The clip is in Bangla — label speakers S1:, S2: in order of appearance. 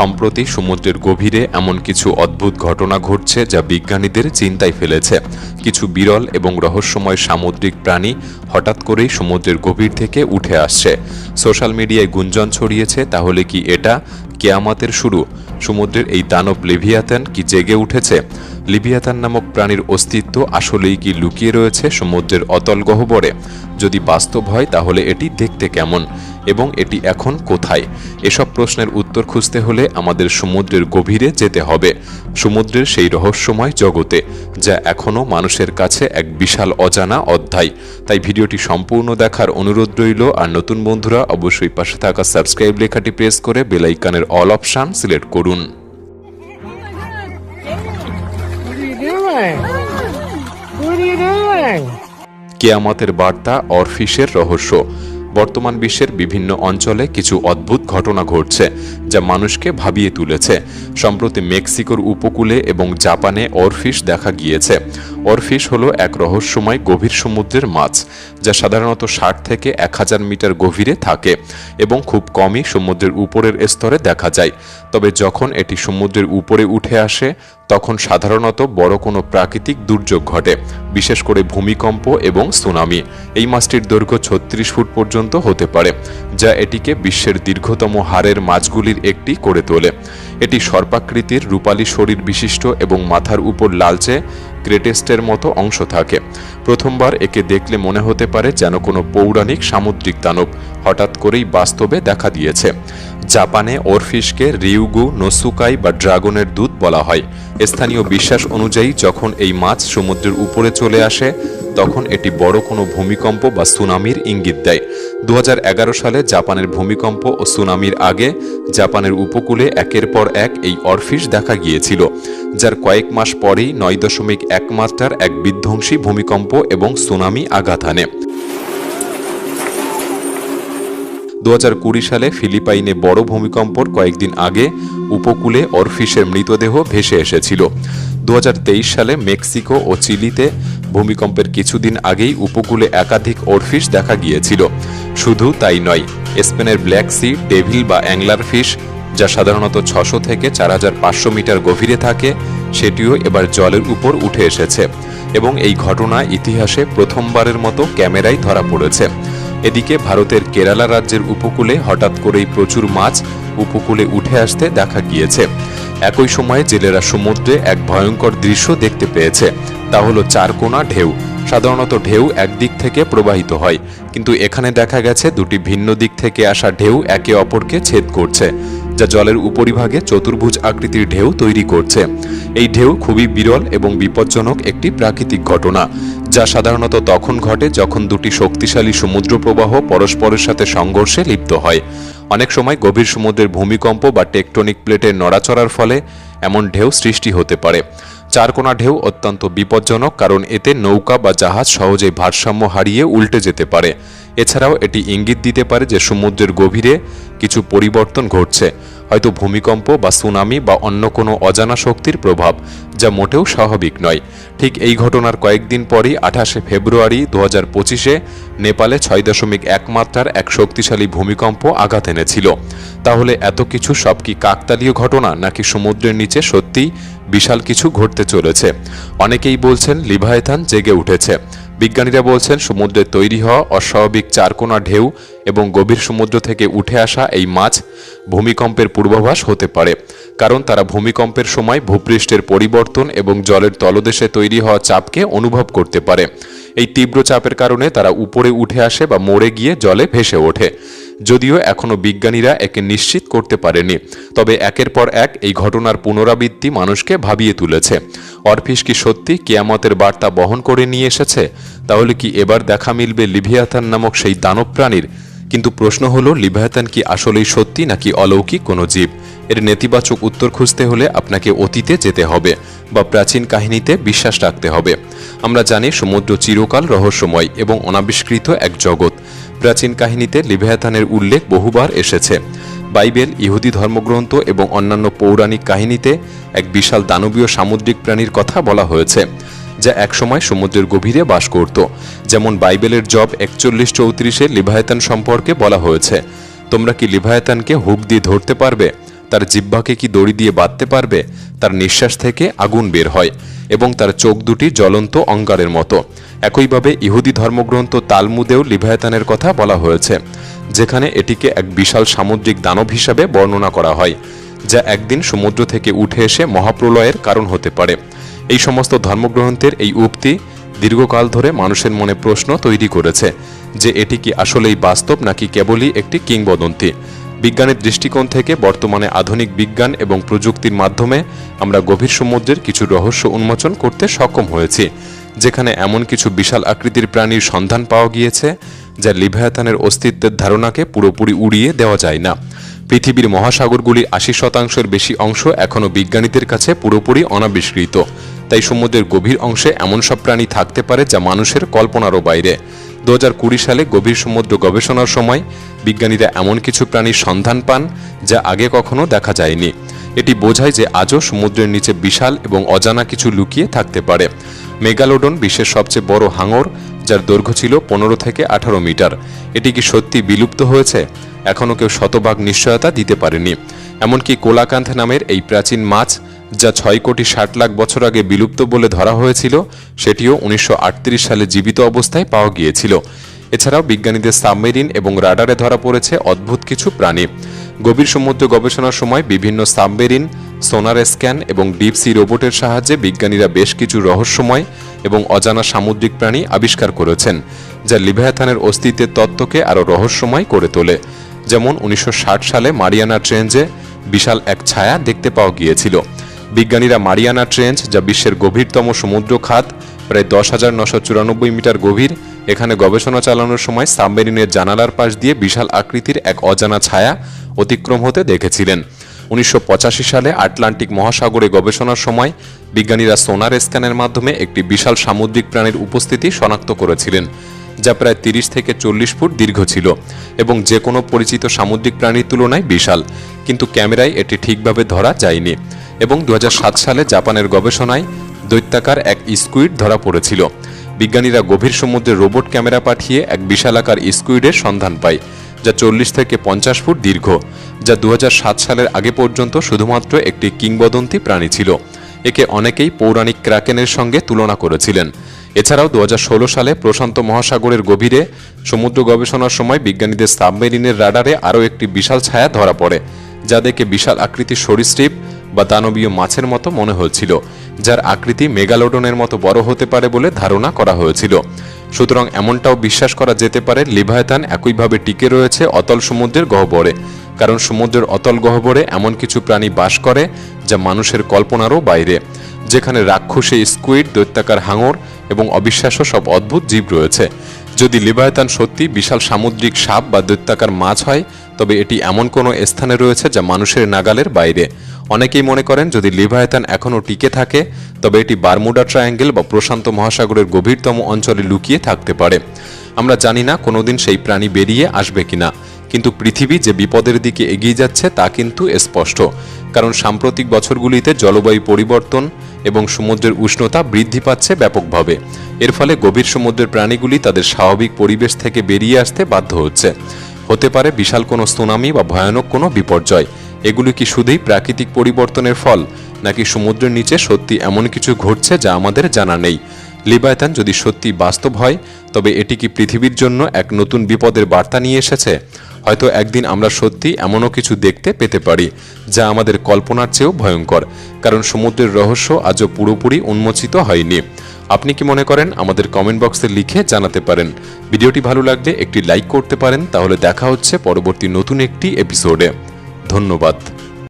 S1: সম্প্রতি সমুদ্রের গভীরে এমন কিছু অদ্ভুত ঘটনা ঘটছে যা বিজ্ঞানীদের চিন্তায় ফেলেছে। কিছু বিরল এবং রহস্যময় সামুদ্রিক প্রাণী হঠাৎ করেই সমুদ্রের গভীর থেকে উঠে আসছে। সোশ্যাল মিডিয়ায় গুঞ্জন ছড়িয়েছে, তাহলে কি এটা কেয়ামাতের শুরু? সমুদ্রের এই দানব লিভিয়াতান কি জেগে উঠেছে? লিভিয়াতান নামক প্রাণীর অস্তিত্ব আসলেই কি লুকিয়ে রয়েছে সমুদ্রের অতল গহ্বরে? যদি বাস্তব হয়, তাহলে এটি দেখতে কেমন এবং এটি এখন কোথায়? এসব প্রশ্নের উত্তর খুঁজতে হলে আমাদের সমুদ্রের গভীরে যেতে হবে। সমুদ্রের সেই রহস্যময় জগতে, যা এখনও মানুষের কাছে এক বিশাল অজানা অধ্যায়। তাই ভিডিওটি সম্পূর্ণ দেখার অনুরোধ রইল, আর নতুন বন্ধুরা, অবশ্যই পাশে থাকা সাবস্ক্রাইব লেখাটি প্রেস করে বেলাইকানের অল অপশান সিলেক্ট করুন। কেয়ামতের বার্তা অরফিসের রহস্য। বর্তমান বিশ্বের বিভিন্ন অঞ্চলে কিছু অদ্ভুত ঘটনা ঘটছে, যা মানুষকে ভাবিয়ে তুলেছে। সম্প্রতি মেক্সিকোর উপকূলে এবং জাপানে অরফিশ দেখা গিয়েছে। অরফিশ হলো এক রহস্যময় গভীর সমুদ্রের মাছ, যা সাধারণত ষাট থেকে এক হাজার মিটার গভীরে থাকে এবং খুব কমই সমুদ্রের উপরের স্তরে দেখা যায়। তবে যখন এটি সমুদ্রের উপরে উঠে আসে তখন সাধারণত বড় কোনো প্রাকৃতিক দুর্যোগ ঘটে, বিশেষ করে ভূমিকম্প এবং সুনামি। এই মাছটির দৈর্ঘ্য ছত্রিশ ফুট পর্যন্ত হতে পারে, যা এটিকে বিশ্বের দীর্ঘতম হাড়ের মাছগুলির একটি করে তোলে। এটি সর্পাকৃতির রূপালী শরীর বিশিষ্ট এবং মাথার উপর লালচে ক্রেটেস্টের মতো অংশ থাকে। প্রথমবার একে দেখলে মনে হতে পারে যেন কোনো পৌরাণিক সামুদ্রিক দানব হঠাৎ করেই বাস্তবে দেখা দিয়েছে। জাপানে ওরফিশকে রিউগু, নোসুকাই বা ড্রাগনের দুধ বলা হয়। স্থানীয় বিশ্বাস অনুযায়ী, যখন এই মাছ সমুদ্রের উপরে চলে আসে, তখন এটি বড় কোনো ভূমিকম্প বা সুনামির ইঙ্গিত দেয়। দু হাজার এগারো সালে জাপানের ভূমিকম্প ও সুনামির আগে জাপানের উপকূলে একের পর এক এই অরফিশ দেখা গিয়েছিল, যার কয়েক মাস পরেই নয় দশমিক এক মাত্রার এক বিধ্বংসী ভূমিকম্প এবং সুনামি আঘাত হানে দু হাজার কুড়ি সালে ফিলিপাইনে বড় ভূমিকম্পর কয়েকদিন আগে উপকূলে অরফিসের মৃতদেহ ভেসে এসেছিল। দু হাজার তেইশ সালে মেক্সিকো ও চিলিতে ভূমিকম্পের কিছুদিন আগেই উপকূলে একাধিক অরফিস দেখা গিয়েছিল। শুধু তাই নয়, স্পেনের ব্ল্যাক সি, ডেভিল বা অ্যাংলার ফিশ, যা সাধারণত ছশো থেকে চার হাজার পাঁচশো মিটার গভীরে থাকে, সেটিও এবার জলের উপর উঠে এসেছে এবং এই ঘটনা ইতিহাসে প্রথমবারের মতো ক্যামেরায় ধরা পড়েছে। এদিকে ভারতের কেরালা রাজ্যের উপকূলে হঠাৎ করেই প্রচুর মাছ উপকূলে উঠে আসতে দেখা গিয়েছে। একই সময়ে জেলেরা সমুদ্রে এক ভয়ঙ্কর দৃশ্য দেখতে পেয়েছে। তা হলো চারকোনা ঢেউ। সাধারণত ঢেউ একদিক থেকে প্রবাহিত হয়, কিন্তু এখানে দেখা গেছে দুটি ভিন্ন দিক থেকে আসা ঢেউ একে অপরকে ছেদ করছে, যা জলের উপরিভাগে চতুর্ভুজ আকৃতির ঢেউ তৈরি করছে। এই ঢেউ খুবই বিরল এবং বিপজ্জনক একটি প্রাকৃতিক ঘটনা, যা সাধারণত তখন ঘটে যখন দুটি শক্তিশালী সমুদ্র প্রবাহ পরস্পরের সাথে সংঘর্ষে লিপ্ত হয়। অনেক সময় গভীর সমুদ্রের ভূমিকম্প বা টেকটনিক প্লেটের নড়াচড়ার ফলে এমন ঢেউ সৃষ্টি হতে পারে। চারকোনা ঢেউ অত্যন্ত বিপজ্জনক কারণ এতে নৌকা বা জাহাজ সহজেই ভারসাম্য হারিয়ে উল্টে যেতে পারে। এছাড়াও এটি ইঙ্গিত দিতে পারে যে সমুদ্রের গভীরে কিছু পরিবর্তন ঘটছে। হয়তো ভূমিকম্প বা সুনামি বা অন্য কোনো অজানা শক্তির প্রভাব, যা মোটেও স্বাভাবিক নয়। ঠিক এই ঘটনার কয়েকদিন পরই আঠাশে ফেব্রুয়ারি দু হাজার পঁচিশে নেপালে ছয় দশমিক এক মাত্রার এক শক্তিশালী ভূমিকম্প আঘাত এনেছিল। তাহলে এত কিছু সব কি কাকতালীয় ঘটনা, নাকি সমুদ্রের নিচে সত্যিই বিশাল কিছু ঘটতে চলেছে? অনেকেই বলছেন লিভায়থান জেগে উঠেছে। বিজ্ঞানীরা বলছেন, সমুদ্রে তৈরি হওয়া অস্বাভাবিক চারকোনা ঢেউ এবং গভীর সমুদ্র থেকে উঠে আসা এই মাছ ভূমিকম্পের পূর্বাভাস হতে পারে, কারণ তারা ভূমিকম্পের সময় ভূপৃষ্ঠের পরিবর্তন এবং জলের তলদেশে তৈরি হওয়া চাপকে অনুভব করতে পারে। এই তীব্র চাপের কারণে তারা উপরে উঠে আসে বা মরে গিয়ে জলে ভেসে ওঠে। যদিও এখনও বিজ্ঞানীরা একে নিশ্চিত করতে পারেনি। তবে একের পর এক এই ঘটনার পুনরাবৃত্তি মানুষকে ভাবিয়ে তুলেছে। অরফিস কি সত্যি কেয়ামতের বার্তা বহন করে নিয়ে এসেছে? তাহলে কি এবার দেখা মিলবে লিভিয়াথান নামক সেই দানব প্রাণীর? কিন্তু প্রশ্ন হলো লিভায়াতান কি আসলেই সত্যি নাকি অলৌকিক কোনো জীব? এর নেতিবাচক উত্তর খুঁজতে হলে আপনাকে অতীতে যেতে হবে বা প্রাচীন কাহিনীতে বিশ্বাস রাখতে হবে। আমরা জানি সমুদ্র চিরকাল রহস্যময় এবং অনাবিষ্কৃত এক জগৎ। প্রাচীন কাহিনীতে লিভায়াতানের উল্লেখ বহুবার এসেছে। বাইবেল, ইহুদি ধর্মগ্রন্থ এবং অন্যান্য পৌরাণিক কাহিনীতে এক বিশাল দানবীয় সামুদ্রিক প্রাণীর কথা বলা হয়েছে, যা একসময় সমুদ্রের গভীরে বাস করত। যেমন বাইবেলের জব একচল্লিশ চৌত্রিশে লিভায়তান সম্পর্কে বলা হয়েছে, তোমরা কি লিভায়তানকে হুক দিয়ে ধরতে পারবে? তার জিব্বাকে কি দড়ি দিয়ে বাঁধতে পারবে? তার নিঃশ্বাস থেকে আগুন বের হয় এবং তার চোখ দুটি জ্বলন্ত অঙ্গারের মতো। একইভাবে ইহুদি ধর্মগ্রন্থ তালমুদেও লিভায়তানের কথা বলা হয়েছে, যেখানে এটিকে এক বিশাল সামুদ্রিক দানব হিসাবে বর্ণনা করা হয়, যা একদিন সমুদ্র থেকে উঠে এসে মহাপ্রলয়ের কারণ হতে পারে। এই সমস্ত ধর্মগ্রন্থের এই উক্তি দীর্ঘকাল ধরে মানুষের মনে প্রশ্ন তৈরি করেছে, যে এটি কি আসলেই বাস্তব নাকি কেবলই একটি কিংবদন্তি। বিজ্ঞানের দৃষ্টিকোণ থেকে বর্তমানে আধুনিক বিজ্ঞান এবং প্রযুক্তির মাধ্যমে আমরা গভীর সমুদ্রের কিছু রহস্য উন্মোচন করতে সক্ষম হয়েছি যেখানে এমন কিছু বিশাল আকৃতির প্রাণীর সন্ধান পাওয়া গিয়েছে, যা লিভায়াতানের অস্তিত্বের ধারণাকে পুরোপুরি উড়িয়ে দেওয়া যায় না। পৃথিবীর মহাসাগরগুলির আশি শতাংশের বেশি অংশ এখনও বিজ্ঞানীদের কাছে পুরোপুরি অনাবিষ্কৃত। তাই সমুদ্রের গভীর অংশে এমন সব প্রাণী থাকতে পারে যা মানুষের কল্পনারও বাইরে। দু হাজার কুড়ি সালে গভীর সমুদ্র গবেষণার সময় বিজ্ঞানীরা এমন কিছু প্রাণীর সন্ধান পান যা আগে কখনো দেখা যায়নি। এটি বোঝায় যে আজও সমুদ্রের নিচে বিশাল এবং অজানা কিছু লুকিয়ে থাকতে পারে। মেগালোডন বিশ্বের সবচেয়ে বড় হাঙর, যার দৈর্ঘ্য ছিল পনেরো থেকে আঠারো মিটার। এটি কি সত্যি বিলুপ্ত হয়েছে? এখনও কেউ শতভাগ নিশ্চয়তা দিতে পারেনি। এমনকি কোলাকান্ত নামের এই প্রাচীন মাছ, যা ছয় কোটি ষাট লাখ বছর আগে বিলুপ্ত বলে ধরা হয়েছিল, সেটিও উনিশশো আটত্রিশ সালে জীবিত অবস্থায় পাওয়া গিয়েছিল। এছাড়াও বিজ্ঞানীদের সাবমেরিন এবং রাডারে ধরা পড়েছে অদ্ভুত কিছু প্রাণী। গভীর সমুদ্র গবেষণার সময় বিভিন্ন সাবমেরিন, সোনার স্ক্যান এবং ডিপ সি রোবটের সাহায্যে বিজ্ঞানীরা বেশ কিছু রহস্যময় এবং অজানা সামুদ্রিক প্রাণী আবিষ্কার করেছেন, যা লিভায়াথানের অস্তিত্বের তত্ত্বকে আরও রহস্যময় করে তোলে। যেমন উনিশশো ষাট সালে মারিয়ানা ট্রেঞ্জে বিশাল এক ছায়া দেখতে পাওয়া গিয়েছিল। বিজ্ঞানীরা মারিয়ানা ট্রেঞ্জ, যা বিশ্বের গভীরতম সমুদ্র খাত প্রায় দশ হাজার নশো চুরানব্বই মিটার গভীর, এখানে গবেষণা চালানোর সময় সাবমেরিনের জানালার পাশ দিয়ে বিশাল আকৃতির এক অজানা ছায়া অতিক্রম হতে দেখেছিলেন। উনিশশো পঁচাশি সালে আটলান্টিক মহাসাগরে গবেষণার সময় বিজ্ঞানীরা সোনার স্ক্যানের মাধ্যমে একটি বিশাল সামুদ্রিক প্রাণীর উপস্থিতি শনাক্ত করেছিলেন, যা প্রায় তিরিশ থেকে চল্লিশ ফুট দীর্ঘ ছিল এবং যে কোনো পরিচিত সামুদ্রিক প্রাণীর তুলনায় বিশাল, কিন্তু ক্যামেরায় এটি ঠিকভাবে ধরা যায়নি এবং দু হাজার সাত সালে জাপানের গবেষণায় দৈত্যাকার এক স্কুইড ধরা পড়েছিল। বিজ্ঞানীরা গভীর সমুদ্রে রোবট ক্যামেরা পাঠিয়ে এক বিশালাকার স্কুইডের সন্ধান পায়। যা চল্লিশ থেকে পঞ্চাশ ফুট দীর্ঘ, যা দু হাজার সাত সালের আগে পর্যন্ত শুধুমাত্র একটি কিংবদন্তি প্রাণী ছিল। একে অনেকেই পৌরাণিক ক্রাকেনের সঙ্গে তুলনা করেছিলেন। এছাড়াও দু ষোলো সালে প্রশান্ত মহাসাগরের গভীরে সমুদ্র গবেষণার সময় বিজ্ঞানীদের সাবমেরিনের রাডারে আরও একটি বিশাল ছায়া ধরা পড়ে, যা দেখে বিশাল আকৃতির সরীসৃপ বা দানবীয় মাছের মতো মনে হয়েছিল, যার আকৃতি মেগালোডনের মতো বড় হতে পারে বলে ধারণা করা হয়েছিল। সুতরাং এমনটাও বিশ্বাস করা যেতে পারে লিভায়তান একইভাবে টিকে রয়েছে অতল সমুদ্রের গহ্বরে। কারণ সমুদ্রের অতল গহ্বরে এমন কিছু প্রাণী বাস করে যা মানুষের কল্পনারও বাইরে, যেখানে রাক্ষসে স্কুইড, দৈত্যাকার হাঙর এবং অবিশ্বাস্য সব অদ্ভুত জীব রয়েছে। যদি লিভায়তান সত্যি বিশাল সামুদ্রিক সাপ বা দৈত্যাকার মাছ হয়, তবে এটি এমন কোনো স্থানে রয়েছে যা মানুষের নাগালের বাইরে। অনেকেই মনে করেন যদি লিভায়তান এখনও টিকে থাকে, তবে এটি বারমুডা ট্রায়াঙ্গেল বা প্রশান্ত মহাসাগরের গভীরতম অঞ্চলে লুকিয়ে থাকতে পারে। আমরা জানি না কোনোদিন সেই প্রাণী বেরিয়ে আসবে কিনা, কিন্তু পৃথিবী যে বিপদের দিকে এগিয়ে যাচ্ছে তা কিন্তু স্পষ্ট, কারণ সাম্প্রতিক বছরগুলিতে জলবায়ু পরিবর্তন এবং সমুদ্রের উষ্ণতা বৃদ্ধি পাচ্ছে ব্যাপকভাবে। এর ফলে গভীর সমুদ্রের প্রাণীগুলি তাদের স্বাভাবিক পরিবেশ থেকে বেরিয়ে আসতে বাধ্য হচ্ছে। হতে পারে বিশাল কোনো সুনামি বা ভয়ানক কোনো বিপর্যয় এগুলি কি শুধুই প্রাকৃতিক পরিবর্তনের ফল, নাকি সমুদ্রের নিচে সত্যি এমন কিছু ঘটছে যা আমাদের জানা নেই? লিবায়তান, যদি সত্যি বাস্তব হয়, তবে এটি কি পৃথিবীর জন্য এক নতুন বিপদের বার্তা নিয়ে এসেছে? হয়তো একদিন আমরা সত্যি এমনও কিছু দেখতে পেতে পারি, যা আমাদের কল্পনার চেয়েও ভয়ঙ্কর, কারণ সমুদ্রের রহস্য আজও পুরোপুরি উন্মোচিত হয়নি। আপনি কি মনে করেন, আমাদের কমেন্ট বক্সে লিখে জানাতে পারেন। ভিডিওটি ভালো লাগলে একটি লাইক করতে পারেন, তাহলে দেখা হচ্ছে পরবর্তী নতুন একটি এপিসোডে। ধন্যবাদ।